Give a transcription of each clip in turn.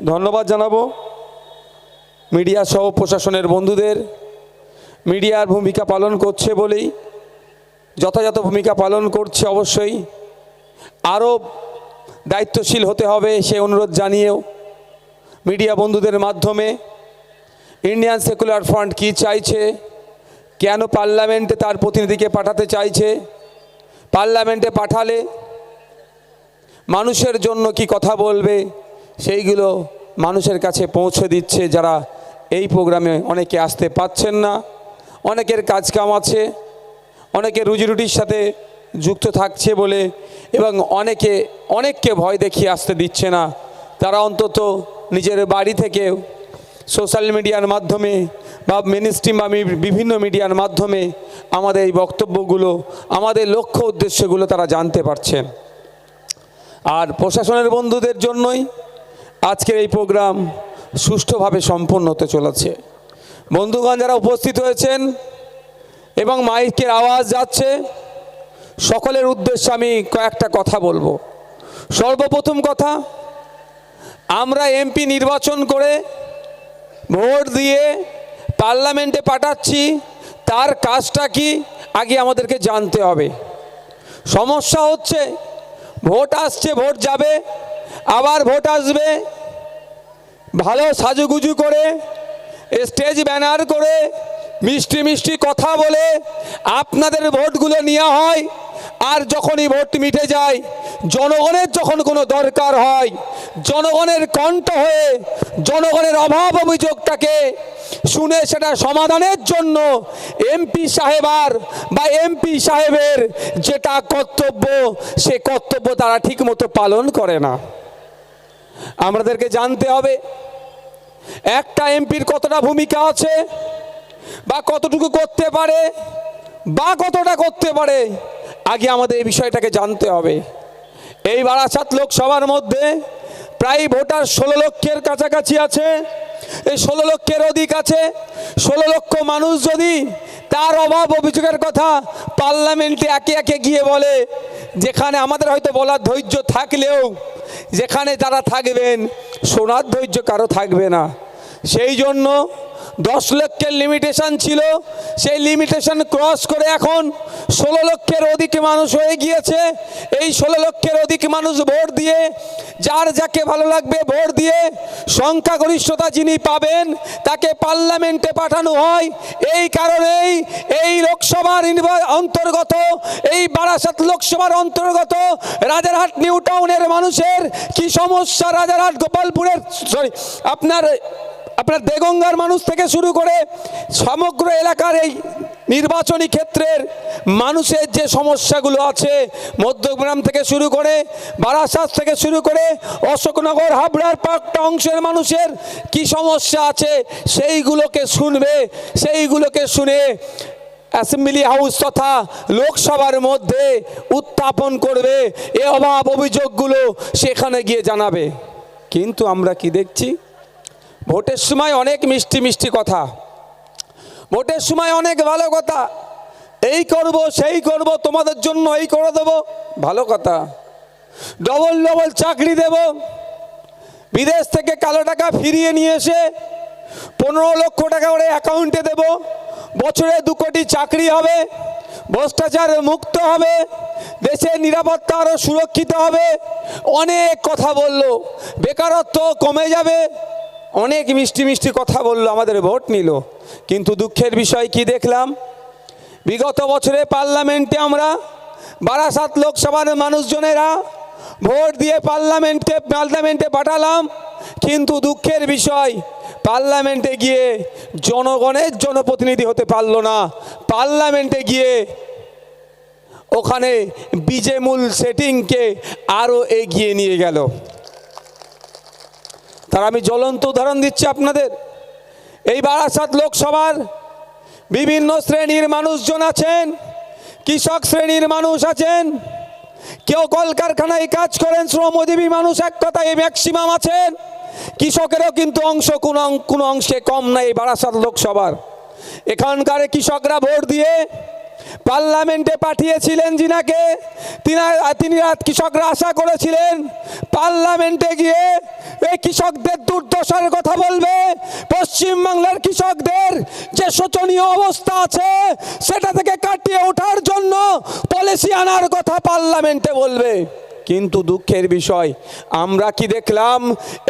ধন্যবাদ জানাব মিডিয়া সহ প্রশাসনের বন্ধুদের। মিডিয়ার ভূমিকা পালন করছে বলেই, যথাযথ ভূমিকা পালন করছে অবশ্যই। আরও দায়িত্বশীল হতে হবে সে অনুরোধ জানিয়েও। মিডিয়া বন্ধুদের মাধ্যমে ইন্ডিয়ান সেকুলার ফ্রন্ট কী চাইছে, কেন পার্লামেন্টে তার প্রতিনিধিকে পাঠাতে চাইছে, পার্লামেন্টে পাঠালে মানুষের জন্য কি কথা বলবে সেইগুলো মানুষের কাছে পৌঁছে দিচ্ছে যারা এই প্রোগ্রামে অনেকে আসতে পাচ্ছেন না, অনেকের কাজ কাম আছে, অনেকে রুজি রুটির সাথে যুক্ত থাকছে বলে এবং অনেকে, অনেককে ভয় দেখিয়ে আসতে দিচ্ছে না। তারা অন্তত নিজের বাড়ি থেকে সোশ্যাল মিডিয়ার মাধ্যমে বা মেন স্ট্রিম বা বিভিন্ন মিডিয়ার মাধ্যমে আমাদের এই বক্তব্যগুলো, আমাদের লক্ষ্য উদ্দেশ্যগুলো তারা জানতে পারছেন। আর প্রশাসনের বন্ধুদের জন্যই আজকের এই প্রোগ্রাম সুষ্ঠুভাবে সম্পন্ন হতে চলেছে। বন্ধুগণ, যারা উপস্থিত হয়েছেন এবং মাইকের আওয়াজ যাচ্ছে, সকলের উদ্দেশ্যে আমি কয়েকটা কথা বলব। সর্বপ্রথম কথা, আমরা এমপি নির্বাচন করে ভোট দিয়ে পার্লামেন্টে পাঠাচ্ছি, তার কাজটা কি, আগে আমাদেরকে জানতে হবে। সমস্যা হচ্ছে, ভোট আসছে, ভোট যাবে, আবার ভোট আসবে ভালো সাজুগুজু করে স্টেজ ব্যানার করে, মিষ্টি মিষ্টি কথা বলে আপনাদের ভোটগুলো নেওয়া হয়। আর যখনই ভোট মিটে যায়, জনগণের যখন কোনো দরকার হয়, জনগণের কণ্ঠ হয়ে, জনগণের অভাব অভিযোগটাকে শুনে সেটা সমাধানের জন্য এমপি সাহেবার বা এমপি সাহেবের যেটা কর্তব্য, সে কর্তব্য তারা ঠিকমতো পালন করে না। আমাদেরকে জানতে হবে, একটা এমপির কতটা ভূমিকা আছে, বা কতটুকু করতে পারে, বা কতটা করতে পারে, আগে আমাদের এই বিষয়টাকে জানতে হবে। এই বারাসাত লোকসভার মধ্যে প্রায় ভোটার ষোলো লক্ষের কাছাকাছি আছে এই ষোলো লক্ষের অধিক আছে। ষোলো লক্ষ মানুষ যদি তার অভাব, অভিযোগের কথা পার্লামেন্টে একে একে গিয়ে বলে, যেখানে আমাদের হয়তো বলার ধৈর্য থাকলেও, যেখানে তারা থাকবেন, শোনার ধৈর্য কারও থাকবে না। সেই জন্য দশ লক্ষের লিমিটেশন ছিল। সেই লিমিটেশন ক্রস করে এখন ষোলো লক্ষের অধিক মানুষ হয়ে গিয়েছে। এই ষোলো লক্ষের অধিক মানুষ ভোট দিয়ে, যার যাকে ভালো লাগবে ভোট দিয়ে, সংখ্যাগরিষ্ঠতা যিনি পাবেন, তাকে পার্লামেন্টে পাঠানো হয়। এই কারণেই এই লোকসভার অন্তর্গত, এই বারাসাত লোকসভার অন্তর্গত রাজারহাট নিউ টাউনের মানুষের কি সমস্যা রাজারহাট গোপালপুরের? সরি আপনার আপনার দেগঙ্গার মানুষ থেকে শুরু করে সমগ্র এলাকার এই নির্বাচনী ক্ষেত্রের মানুষের যে সমস্যাগুলো আছে, মধ্যগ্রাম থেকে শুরু করে বারাসাত থেকে শুরু করে অশোকনগর, হাবড়ার পাঁচটা অংশের মানুষের কি সমস্যা আছে, সেইগুলোকে শুনবে। সেইগুলোকে শুনে অ্যাসেম্বলি হাউস তথা লোকসভার মধ্যে উত্থাপন করবে। এ অভাব অভিযোগগুলো সেখানে গিয়ে জানাবে। কিন্তু আমরা কি দেখছি? ভোটের সময় অনেক মিষ্টি মিষ্টি কথা। ভোটের সময় অনেক ভালো কথা। এই করব, সেই করব, তোমাদের জন্য এই করে দেবো, ভালো কথা। ডবল ডবল চাকরি দেব। বিদেশ থেকে কালো টাকা ফিরিয়ে নিয়ে এসে পনেরো লক্ষ টাকা করে অ্যাকাউন্টে দেব। বছরে দু কোটি চাকরি হবে, ভ্রষ্টাচার মুক্ত হবে, দেশের নিরাপত্তা আরও সুরক্ষিত হবে। অনেক কথা বলল, বেকারত্ব কমে যাবে। অনেক মিষ্টি মিষ্টি কথা বলল, আমাদের ভোট নিল। কিন্তু দুঃখের বিষয় কি দেখলাম? বিগত বছরে পার্লামেন্টে আমরা বারাসাত লোকসভার মানুষজনেরা ভোট দিয়ে পার্লামেন্টে পার্লামেন্টে পাঠালাম। কিন্তু দুঃখের বিষয়, পার্লামেন্টে গিয়ে জনগণের জনপ্রতিনিধি হতে পারল না। পার্লামেন্টে গিয়ে ওখানে বিজেমূল সেটিংকে আরও এগিয়ে নিয়ে গেল। তার আমি জ্বলন্ত উদাহরণ দিচ্ছি আপনাদের। এই বারাসাত লোকসভার বিভিন্ন শ্রেণির মানুষজন আছেন, কৃষক শ্রেণির মানুষ আছেন, কেউ কলকারখানায় কাজ করেন, শ্রমজীবী মানুষ এক কথায় ম্যাক্সিমাম আছেন, কৃষকেরও কিন্তু অংশ কোনো কোনো অংশে কম নাই এই বারাসাত লোকসভার। এখানকার কৃষকরা ভোট দিয়ে পার্লামেন্টে পাঠিয়েছিলেন তিনি তিনি কৃষকরা আশা করেছিলেন, পার্লামেন্টে গিয়ে এই কৃষকদের দুর্দশার কথা বলবে। পশ্চিমবাংলার কৃষকদের যে শোচনীয় অবস্থা আছে, সেটা থেকে কাটিয়ে ওঠার জন্য পলিসি আনার কথা পার্লামেন্টে বলবে। কিন্তু দুঃখের বিষয়, আমরা কি দেখলাম?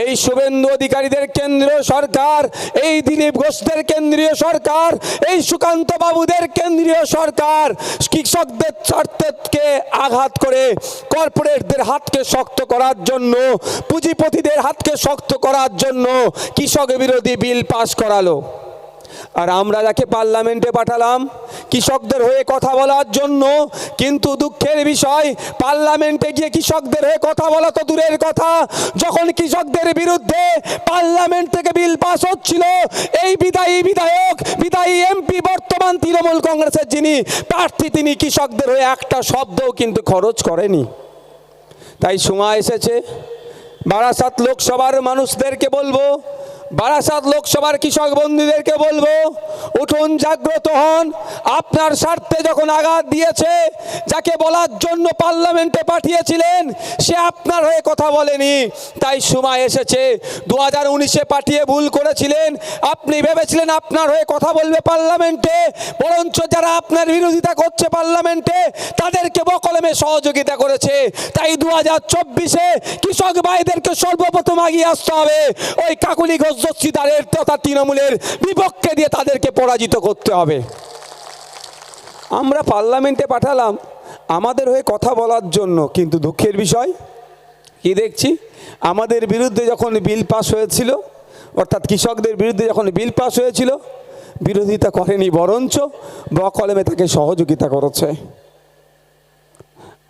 এই শুভেন্দু অধিকারীদের কেন্দ্রীয় সরকার, এই দিলীপ ঘোষদের কেন্দ্রীয় সরকার, এই সুকান্ত বাবুদের কেন্দ্রীয় সরকার কৃষকদের স্বার্থকে আঘাত করে কর্পোরেটদের হাতকে শক্ত করার জন্য, পুঁজিপতিদের হাতকে শক্ত করার জন্য কৃষক বিরোধী বিল পাশ করালো। আর আমরা যাকে পার্লামেন্টে পাঠালাম, কৃষকদের হয়ে কথা বলার জন্য, কিন্তু দুঃখের বিষয়, পার্লামেন্টে গিয়ে কৃষকদের হয়ে কথা বলা তো দূরের কথা। যখন কৃষকদের বিরুদ্ধে পার্লামেন্ট থেকে বিল পাস হচ্ছিল, এই বিদায়ী বিধায়ক, বিদায়ী এমপি বর্তমান তৃণমূল কংগ্রেসের যিনি, প্রার্থী তিনি কৃষকদের হয়ে একটা শব্দও কিন্তু খরচ করেনি। তাই সময় এসেছে, বারাসাত লোকসভার মানুষদেরকে বলব বারাসাত লোকসভার কৃষক বন্ধুদেরকে বলব, উঠুন, জাগ্রত হন। আপনার স্বার্থে যখন আঘাত দিয়েছে, যাকে বলার জন্য পার্লামেন্টে পাঠিয়েছিলেন, সে আপনার হয়ে কথা বলেনি। তাই সময় এসেছে। দু হাজার উনিশে পাঠিয়ে ভুল করেছিলেন। আপনি ভেবেছিলেন আপনার হয়ে কথা বলবে পার্লামেন্টে, বরঞ্চ যারা আপনার বিরোধিতা করছে পার্লামেন্টে, তাদেরকে বকলমে সহযোগিতা করেছে। তাই দু হাজার চব্বিশে কৃষক ভাইদেরকে সর্বপ্রথম আগিয়ে আসতে হবে। ওই কাকুলি ঘোষ দস্তিদারের তথা তৃণমূলের বিপক্ষে দিয়ে তাদেরকে পরাজিত করতে হবে। আমরা পার্লামেন্টে পাঠালাম আমাদের হয়ে কথা বলার জন্য, কিন্তু দুঃখের বিষয় কি দেখছি? আমাদের বিরুদ্ধে যখন বিল পাস হয়েছিল, অর্থাৎ কৃষকদের বিরুদ্ধে যখন বিল পাস হয়েছিল, বিরোধিতা করেনি বরঞ্চ বকলমে তাকে সহযোগিতা করেছে।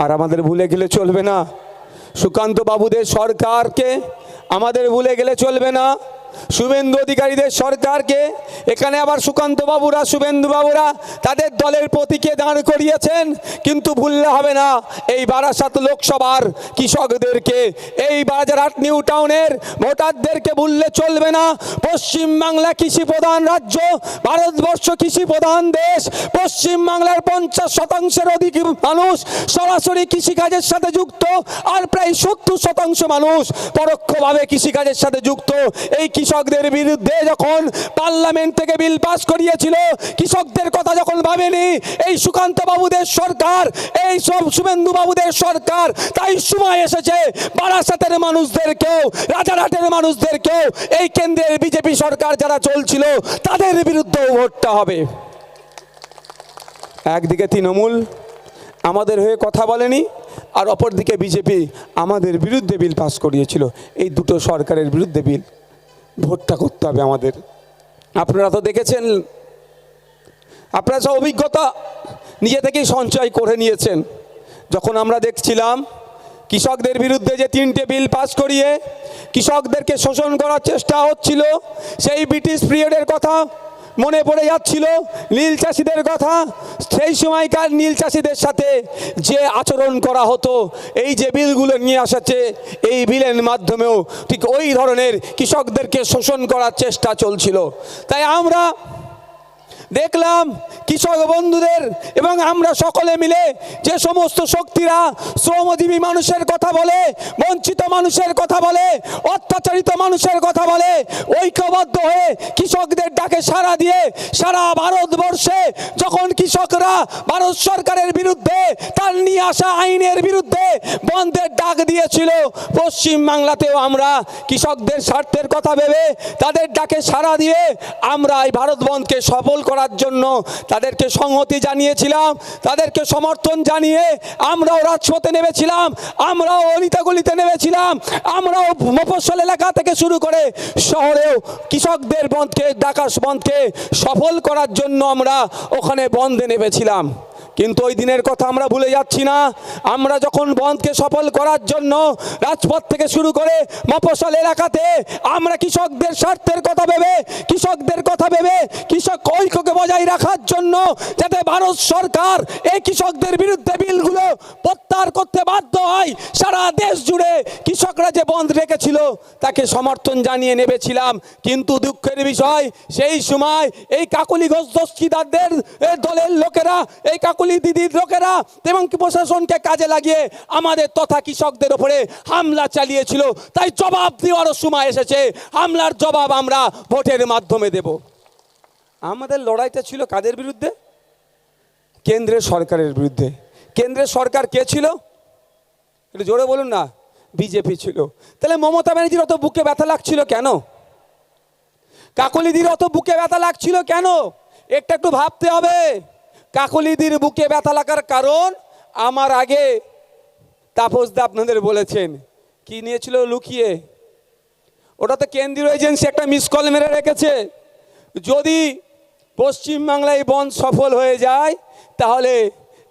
আর আমাদের ভুলে গেলে চলবে না। সুকান্ত বাবুদের সরকারকে আমাদের ভুলে গেলে চলবে না। শুভেন্দু অধিকারীদের সরকারকে, এখানে আবার সুকান্ত বাবুরা, শুভেন্দু বাবুরা তাদের দলের প্রতীকে দাঁড় করিয়েছেন, কিন্তু ভুললে হবে না। এই বারাসাত লোকসভার কৃষকদেরকে, এই বাজারহাট নিউ টাউনের ভোটারদেরকে ভুললে চলবে না। পশ্চিমবাংলা কৃষি প্রধান রাজ্য, ভারতবর্ষ কৃষি প্রধান দেশ, পশ্চিমবাংলার পঞ্চাশ শতাংশের অধিক মানুষ সরাসরি কৃষিকাজের সাথে যুক্ত, আর প্রায় সত্তর শতাংশ মানুষ পরোক্ষভাবে কৃষিকাজের সাথে যুক্ত। এই কৃষকদের বিরুদ্ধে যখন পার্লামেন্ট থেকে বিল পাস করিয়েছিল, কৃষকদের কথা যখন ভাবেনি, এই সুকান্ত বাবুদের সরকার, এই সব শুভেন্দু বাবুদের সরকার, তাই সময় এসেছে বারাসাতের মানুষদেরকেও, রাজারহাটের মানুষদেরকেও, এই কেন্দ্রের বিজেপি সরকার যারা চলছিল, তাদের বিরুদ্ধেও ভোটটা হবে। একদিকে তৃণমূল আমাদের হয়ে কথা বলেনি, আর অপরদিকে বিজেপি আমাদের বিরুদ্ধে বিল পাস করিয়েছিল। এই দুটো সরকারের বিরুদ্ধে বিল ভোটটা করতে হবে আমাদের। আপনারা তো দেখেছেন, আপনারা সব অভিজ্ঞতা নিজে থেকেই সঞ্চয় করে নিয়েছেন। যখন আমরা দেখছিলাম, কৃষকদের বিরুদ্ধে যে তিনটে বিল পাস করিয়ে কৃষকদেরকে শোষণ করার চেষ্টা হচ্ছিল, সেই ব্রিটিশ পিরিয়ডের কথা মনে পড়ে যাচ্ছিল নীল চাষিদের কথা। সেই সময়কার নীল চাষিদের সাথে যে আচরণ করা হতো, এই যে বিলগুলো নিয়ে আসাচ্ছে এই বিলের মাধ্যমেও ঠিক ওই ধরনের কৃষকদেরকে শোষণ করার চেষ্টা চলছিল। তাই আমরা দেখলাম কৃষক বন্ধুদের এবং আমরা সকলে মিলে যে সমস্ত শক্তিরা শ্রমজীবী মানুষের কথা বলে, বঞ্চিত মানুষের কথা বলে, অত্যাচারিত মানুষের কথা বলে, ঐক্যবদ্ধ হয়ে কৃষকদের ডাকে সাড়া দিয়ে সারা ভারতবর্ষে যখন কৃষকরা ভারত সরকারের বিরুদ্ধে তার নিয়ে আসা আইনের বিরুদ্ধে বন্ধের ডাক দিয়েছিল, পশ্চিম বাংলাতেও আমরা কৃষকদের স্বার্থের কথা ভেবে তাদের ডাকে সাড়া দিয়ে আমরা এই ভারত বন্ধকে সফল করার জন্য তাদেরকে সংহতি জানিয়েছিলাম, তাদেরকে সমর্থন জানিয়ে আমরাও রাজপথে নেমেছিলাম, আমরাও অলিতাগুলিতে নেমেছিলাম, আমরাও মফস্বল এলাকা থেকে শুরু করে শহরেও কৃষকদের বন্ধকে ডাকাশ বন্ধকে সফল করার জন্য আমরা ওখানে বন্ধে নেমেছিলাম। কিন্তু ওই দিনের কথা আমরা ভুলে যাচ্ছি না। আমরা যখন বন্ধকে সফল করার জন্য রাজপথ থেকে শুরু করে মফস্বল এলাকাতে আমরা কৃষকদের স্বার্থের কথা ভেবে, কৃষকদের কথা ভেবে, কৃষক ঐক্যকে বজায় রাখার জন্য যাতে ভারত সরকার এই কৃষকদের বিরুদ্ধে বিলগুলো প্রত্যাহার করতে বাধ্য হয়, সারা দেশ জুড়ে কৃষকরা যে বন্ধ রেখেছিল তাকে সমর্থন জানিয়ে নেবেছিলাম। কিন্তু দুঃখের বিষয়, সেই সময় এই কাকুলি ঘোষ দস্তিদারদের দলের লোকেরা এই কাকুলি কাকলি দিদির লোকেরা, এবং প্রশাসনকে কাজে লাগিয়ে আমাদের তথা কৃষকদের ওপরে হামলা চালিয়েছিল। তাই জবাব দেওয়ারও সময় এসেছে। হামলার জবাব আমরা ভোটের মাধ্যমে দেব। আমাদের লড়াইটা ছিল কাদের বিরুদ্ধে? কেন্দ্রের সরকারের বিরুদ্ধে। কেন্দ্রের সরকার কে ছিল? একটু জোরে বলুন না, বিজেপি ছিল। তাহলে মমতা ব্যানার্জির অত বুকে ব্যথা লাগছিল কেন? কাকলিদির অত বুকে ব্যথা লাগছিল কেন? একটা একটু ভাবতে হবে। কাকলিদির বুকে ব্যথা লাগার কারণ আমার আগে তাপসদা আপনাদের বলেছেন। কি নিয়েছিল লুকিয়ে? ওটা তো কেন্দ্রীয় এজেন্সি একটা মিস কল মেরে রেখেছে। যদি পশ্চিমবাংলায় বন্ধ সফল হয়ে যায়, তাহলে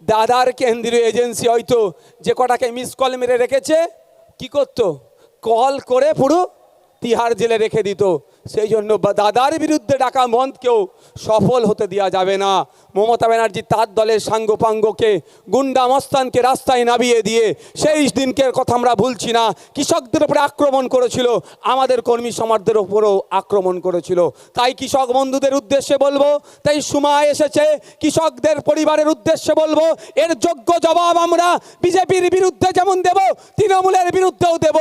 দাদার কেন্দ্রীয় এজেন্সি হয়তো যে কটাকে মিস কল মেরে রেখেছে, কি করতো? কল করে পুরো তিহার জেলে রেখে দিত। সেই জন্য দাদার বিরুদ্ধে ডাকা মন্দকেও সফল হতে দেওয়া যাবে না। মমতা ব্যানার্জি তার দলের সাঙ্গপাঙ্গকে, গুন্ডা মস্তানকে রাস্তায় নামিয়ে দিয়ে সেই দিনকের কথা আমরা ভুলছি না। কৃষকদের উপরে আক্রমণ করেছিল, আমাদের কর্মী সমাজদের উপরেও আক্রমণ করেছিল। তাই কৃষক বন্ধুদের উদ্দেশ্যে বলব, তাই সময় এসেছে, কৃষকদের পরিবারের উদ্দেশ্যে বলব, এর যোগ্য জবাব আমরা বিজেপির বিরুদ্ধে যেমন দেব, তৃণমূলের বিরুদ্ধেও দেব।